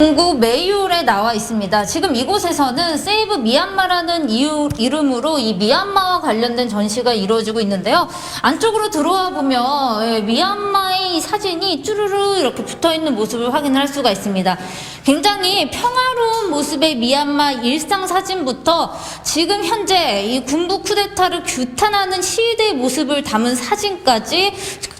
중구 메이올에 나와 있습니다. 지금 이곳에서는 세이브 미얀마라는 이유, 이름으로 이 미얀마와 관련된 전시가 이루어지고 있는데요. 안쪽으로 들어와 보면 예, 미얀마의 이 사진이 쭈루루 이렇게 붙어 있는 모습을 확인할 수가 있습니다. 굉장히 평화로운 모습의 미얀마 일상 사진부터 지금 현재 이 군부 쿠데타를 규탄하는 시위대의 모습을 담은 사진까지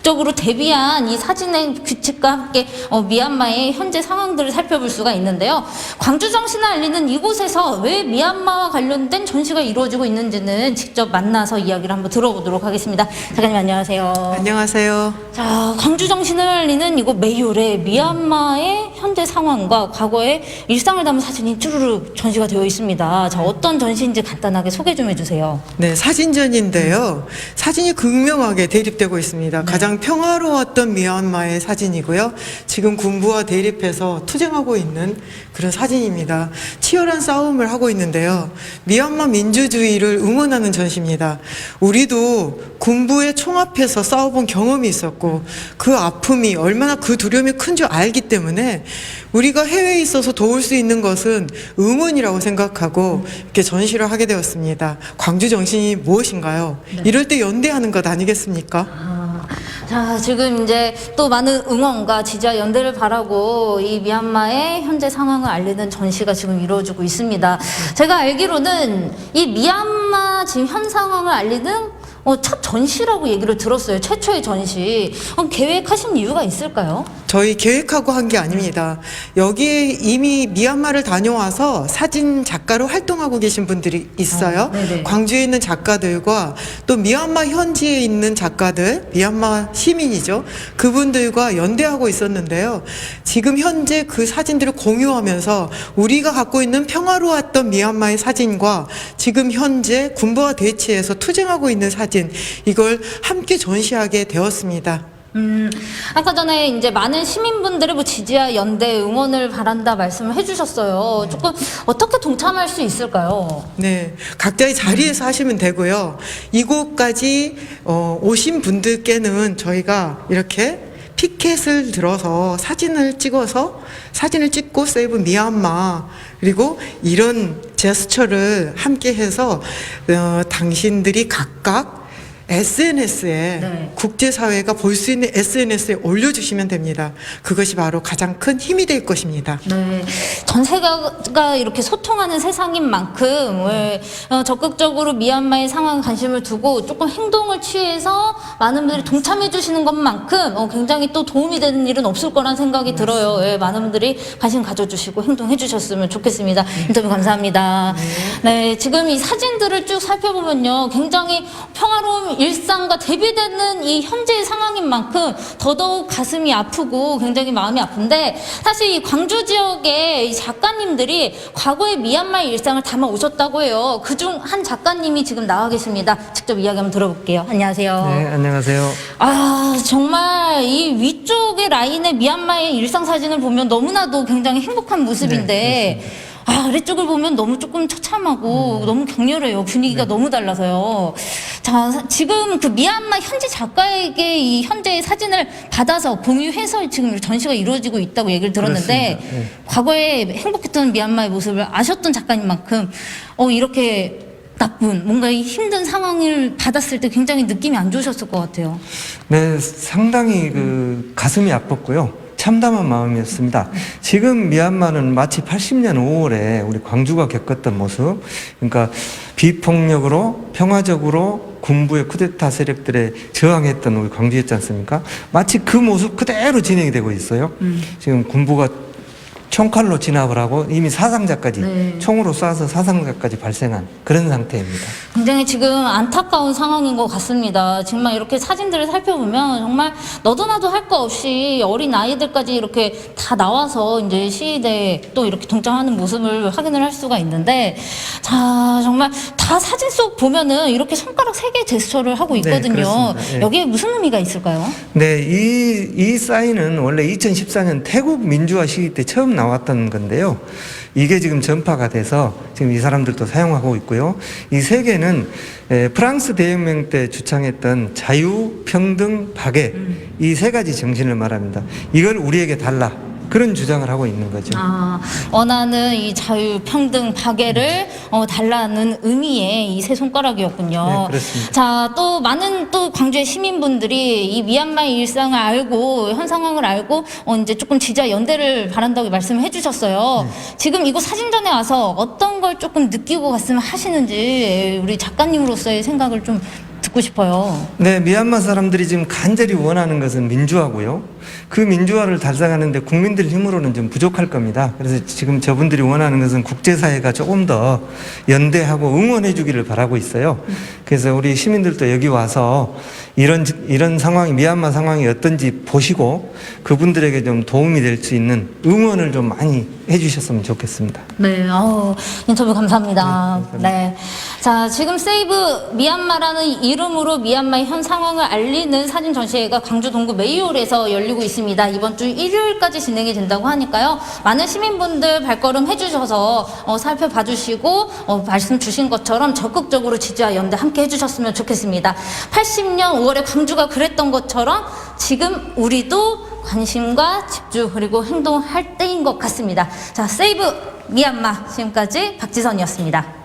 적극적으로 대비한 이 사진의 규칙과 함께 어, 미얀마의 현재 상황들을 살펴볼 수가 있는데요. 광주 정신을 알리는 이곳에서 왜 미얀마와 관련된 전시가 이루어지고 있는지는 직접 만나서 이야기를 한번 들어보도록 하겠습니다. 작가님 안녕하세요. 안녕하세요. 자, 광주 정신을 알리는 이곳 메이올에 미얀마의 현재 상황과 과거의 일상을 담은 사진이 쭈루루 전시가 되어 있습니다. 자, 어떤 전시인지 간단하게 소개 좀 해주세요. 네, 사진전인데요. 사진이 극명하게 대립되고 있습니다. 가장 평화로웠던 미얀마의 사진이고요. 지금 군부와 대립해서 투쟁하고 있는 그런 사진입니다. 치열한 싸움을 하고 있는데요. 미얀마 민주주의를 응원하는 전시입니다. 우리도 군부의 총앞에서 싸워본 경험이 있었고 그 아픔이 얼마나 그 두려움이 큰 줄 알기 때문에 우리가 해외에 있어서 도울 수 있는 것은 응원이라고 생각하고 이렇게 전시를 하게 되었습니다. 광주 정신이 무엇인가요? 이럴 때 연대하는 것 아니겠습니까? 아, 자, 지금 이제 또 많은 응원과 지지와 연대를 바라고 이 미얀마의 현재 상황을 알리는 전시가 지금 이루어지고 있습니다. 제가 알기로는 이 미얀마 지금 현 상황을 알리는 어, 첫 전시라고 얘기를 들었어요. 최초의 전시. 어, 계획하신 이유가 있을까요? 저희 계획하고 한 게 아닙니다. 여기에 이미 미얀마를 다녀와서 사진 작가로 활동하고 계신 분들이 있어요. 어, 네네. 광주에 있는 작가들과 또 미얀마 현지에 있는 작가들, 미얀마 시민이죠. 그분들과 연대하고 있었는데요. 지금 현재 그 사진들을 공유하면서 우리가 갖고 있는 평화로웠던 미얀마의 사진과 지금 현재 군부와 대치해서 투쟁하고 있는 사진, 이걸 함께 전시하게 되었습니다. 음, 아까 전에 이제 많은 시민분들의 뭐 지지와 연대 응원을 바란다 말씀을 해주셨어요. 조금 어떻게 동참할 수 있을까요? 네, 각자의 자리에서 하시면 되고요. 이곳까지 어, 오신 분들께는 저희가 이렇게 피켓을 들어서 사진을 찍어서 사진을 찍고 세이브 미얀마 그리고 이런 제스처를 함께 해서 어, 당신들이 각각 SNS에 네. 국제사회가 볼 수 있는 SNS에 올려주시면 됩니다. 그것이 바로 가장 큰 힘이 될 것입니다. 네. 전 세계가 이렇게 소통하는 세상인 만큼 왜, 어, 적극적으로 미얀마의 상황에 관심을 두고 조금 행동을 취해서 많은 분들이 동참해 주시는 것만큼 어, 굉장히 또 도움이 되는 일은 없을 거란 생각이 들어요. 예, 많은 분들이 관심 가져주시고 행동해 주셨으면 좋겠습니다. 인터뷰 감사합니다. 네, 지금 이 사진들을 쭉 살펴보면요. 굉장히 평화로운 일상과 대비되는 이 현재의 상황인 만큼 더더욱 가슴이 아프고 굉장히 마음이 아픈데 사실 이 광주 지역의 이 작가님들이 과거의 미얀마의 일상을 담아 오셨다고 해요. 그중 한 작가님이 지금 나와 계십니다. 직접 이야기 한번 들어볼게요. 안녕하세요. 네, 안녕하세요. 아, 정말 이 위쪽의 라인의 미얀마의 일상 사진을 보면 너무나도 굉장히 행복한 모습인데 아, 아래쪽을 보면 너무 조금 처참하고 너무 격렬해요. 분위기가 너무 달라서요. 자, 사- 지금 그 미얀마 현지 작가에게 이 현재의 사진을 받아서 공유해서 지금 전시가 이루어지고 있다고 얘기를 들었는데 그렇습니다. 네. 과거에 행복했던 미얀마의 모습을 아셨던 작가님만큼 어, 이렇게 나쁜 뭔가 이 힘든 상황을 받았을 때 굉장히 느낌이 안 좋으셨을 것 같아요. 네, 상당히 그 가슴이 아팠고요. 참담한 마음이었습니다. 지금 미얀마는 마치 80년 5월에 우리 광주가 겪었던 모습, 그러니까 비폭력으로 평화적으로 군부의 쿠데타 세력들에 저항했던 우리 광주였지 않습니까? 마치 그 모습 그대로 진행이 되고 있어요. 지금 군부가 총칼로 진압을 하고 이미 사상자까지 네. 총으로 쏴서 사상자까지 발생한 그런 상태입니다. 굉장히 지금 안타까운 상황인 것 같습니다. 정말 이렇게 사진들을 살펴보면 정말 너도 나도 할 거 없이 어린 아이들까지 이렇게 다 나와서 이제 시위대에 또 이렇게 동참하는 모습을 확인을 할 수가 있는데 자 정말 다 사진 속 보면은 이렇게 손가락 세 개 제스처를 하고 네, 있거든요. 그렇습니다. 예. 여기에 무슨 의미가 있을까요? 네, 이, 이 사인은 원래 2014년 태국 민주화 시기 때 처음 나왔 던 건데요. 이게 지금 전파가 돼서 지금 이 사람들도 사용하고 있고요. 이 세 개는 에, 프랑스 대혁명 때 주창했던 자유, 평등, 박애 이 세 가지 정신을 말합니다. 이걸 우리에게 달라. 그런 주장을 하고 있는 거죠. 아, 원하는 이 자유, 평등, 박애를 어, 달라는 의미의 이 세 손가락이었군요. 네, 그렇습니다. 자, 또 많은 또 광주의 시민분들이 이 미얀마의 일상을 알고 현 상황을 알고 어, 이제 조금 지지와 연대를 바란다고 말씀을 해주셨어요. 네. 지금 이곳 사진전에 와서 어떤 걸 조금 느끼고 갔으면 하시는지 우리 작가님으로서의 생각을 좀 듣고 싶어요. 네, 미얀마 사람들이 지금 간절히 원하는 것은 민주화고요. 그 민주화를 달성하는데 국민들 힘으로는 좀 부족할 겁니다. 그래서 지금 저분들이 원하는 것은 국제사회가 조금 더 연대하고 응원해 주기를 바라고 있어요. 그래서 우리 시민들도 여기 와서 이런, 이런 상황이, 미얀마 상황이 어떤지 보시고 그분들에게 좀 도움이 될 수 있는 응원을 좀 많이 해 주셨으면 좋겠습니다. 네, 아우, 인터뷰 감사합니다. 네. 자, 지금 세이브 미얀마라는 이름으로 미얀마의 현 상황을 알리는 사진 전시회가 광주 동구 메이홀에서 열리고 있습니다. 이번 주 일요일까지 진행이 된다고 하니까요. 많은 시민분들 발걸음 해주셔서 어, 살펴봐 주시고 어, 말씀 주신 것처럼 적극적으로 지지와 연대 함께 해주셨으면 좋겠습니다. 80년 5월에 광주가 그랬던 것처럼 지금 우리도 관심과 집중 그리고 행동할 때인 것 같습니다. 자, 세이브 미얀마 지금까지 박지선이었습니다.